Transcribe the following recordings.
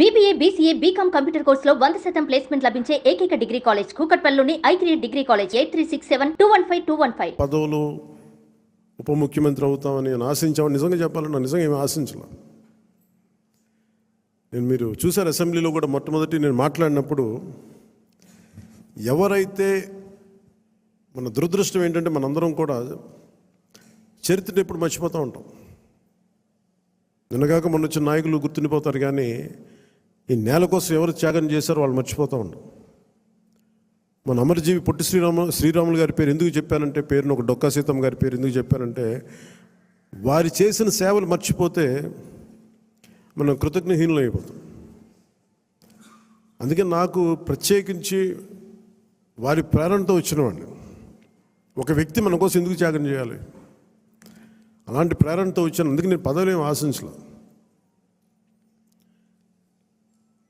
BBA BCA BCom computer కోర్సులో వంద శాతం ప్లేస్మెంట్ లభించే ఏకైక degree college కూకట్పల్లిలోని I three degree college eight three six seven two one five two one five పదవులు ఉప ముఖ్యమంత్రి అవుతామని నేను ఆశించామని నిజంగా చెప్పాలని నిజంగా ఏమి ఆశించలే? నేను మీరు చూశారు అసెంబ్లీలో కూడా మొట్టమొదటి నేను మాట్లాడినప్పుడు ఎవరైతే మన దురదృష్టం ఏంటంటే మనందరం కూడా చరిత్రను ఎప్పుడు మర్చిపోతూ ఉంటాం. నిన్నగాక మొన్న వచ్చిన నాయకులు గుర్తుండిపోతారు కానీ ఈ నేల కోసం ఎవరు త్యాగం చేశారో వాళ్ళు మర్చిపోతూ ఉంటాం మన అమరజీవి పొట్టి శ్రీరామ శ్రీరాములు గారి పేరు ఎందుకు చెప్పానంటే పేరును ఒక డొక్కా సీతమ్మ గారి పేరు ఎందుకు చెప్పానంటే వారి చేసిన సేవలు మర్చిపోతే మనం కృతజ్ఞహీనులు అయిపోతాం. అందుకే నాకు ప్రత్యేకించి వారి ప్రేరణతో వచ్చినవాడిని. ఒక వ్యక్తి మన కోసం ఎందుకు త్యాగం చేయాలి? అలాంటి ప్రేరణతో వచ్చాను అందుకే నేను పదవులు ఏమి ఆశించలేదు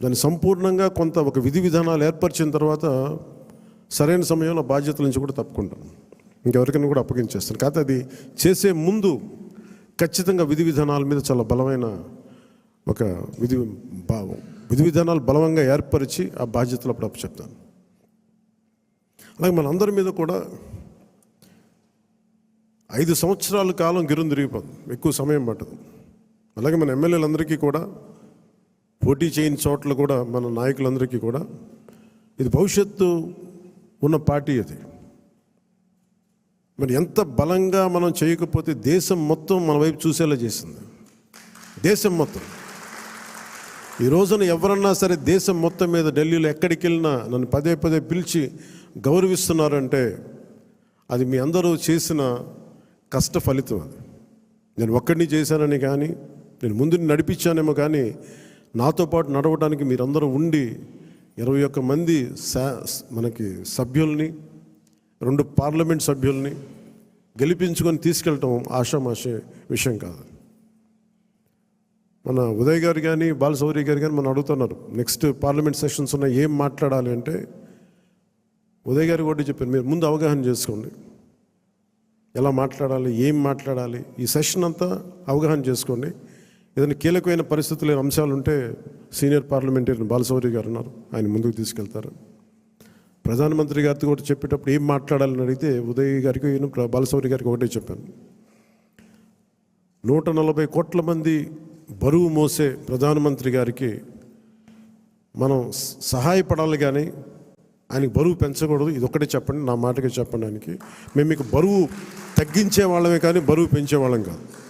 దాన్ని సంపూర్ణంగా కొంత ఒక విధి విధానాలు ఏర్పరిచిన తర్వాత సరైన సమయంలో బాధ్యతల నుంచి కూడా తప్పుకుంటాను ఇంకెవరికైనా కూడా అప్పగించేస్తాను కాకపోతే అది చేసే ముందు ఖచ్చితంగా విధి విధానాల మీద చాలా బలమైన ఒక విధి బా- విధి విధానాలు బలంగా ఏర్పరిచి ఆ బాధ్యతలు అప్పుడు అప్పచెప్తాను. అలాగే మనందరి మీద కూడా ఐదు సంవత్సరాల కాలం గిరుం తిరిగిపోతుంది ఎక్కువ సమయం పట్టదు. అలాగే మన ఎమ్మెల్యేలందరికీ కూడా పోటీ చేయని చోట్ల కూడా మన నాయకులందరికీ కూడా ఇది భవిష్యత్తు ఉన్న పార్టీ అది. మరి ఎంత బలంగా మనం చేయకపోతే దేశం మొత్తం మన వైపు చూసేలా చేసింది. దేశం మొత్తం. ఈ రోజున ఎవరన్నా సరే దేశం మొత్తం మీద ఢిల్లీలో ఎక్కడికి వెళ్ళినా నన్ను పదే పదే పిలిచి గౌరవిస్తున్నారంటే అది మీ అందరూ చేసిన కష్ట ఫలితం అది. నేను ఒక్కడిని చేశానని కానీ నేను ముందు నడిపించానేమో కానీ నాతో పాటు నడవడానికి మీరందరూ ఉండి ఇరవై ఒక్క మంది సా మనకి సభ్యుల్ని రెండు పార్లమెంట్ సభ్యుల్ని గెలిపించుకొని తీసుకెళ్ళటం ఆషామాషే విషయం కాదు. మన ఉదయ్ గారు కానీ బాలసౌరి గారు కానీ మనం అడుగుతున్నారు నెక్స్ట్ పార్లమెంట్ సెషన్స్ ఉన్న ఏం మాట్లాడాలి అంటే ఉదయ్ గారు కూడా చెప్పారు మీరు ముందు అవగాహన చేసుకోండి. ఎలా మాట్లాడాలి ఏం మాట్లాడాలి ఈ సెషన్ అంతా అవగాహన చేసుకోండి. ఏదైనా కీలకమైన పరిస్థితులు అంశాలు ఉంటే సీనియర్ పార్లమెంటరీ బాలసౌరి గారు ఉన్నారు. ఆయన ముందుకు తీసుకెళ్తారు. ప్రధానమంత్రి గారితో కూడా చెప్పేటప్పుడు ఏం మాట్లాడాలని అడిగితే ఉదయ్ గారికి నేను బాలసౌరి గారికి ఒకటే చెప్పాను. నూట నలభై కోట్ల మంది బరువు మోసే ప్రధానమంత్రి గారికి మనం సహాయపడాలి కానీ ఆయనకి బరువు పెంచకూడదు. ఇది ఒక్కటే చెప్పండి. నా మాటకి చెప్పండి ఆయనకి. మేము మీకు బరువు తగ్గించే వాళ్ళమే కానీ బరువు పెంచే వాళ్ళం కాదు.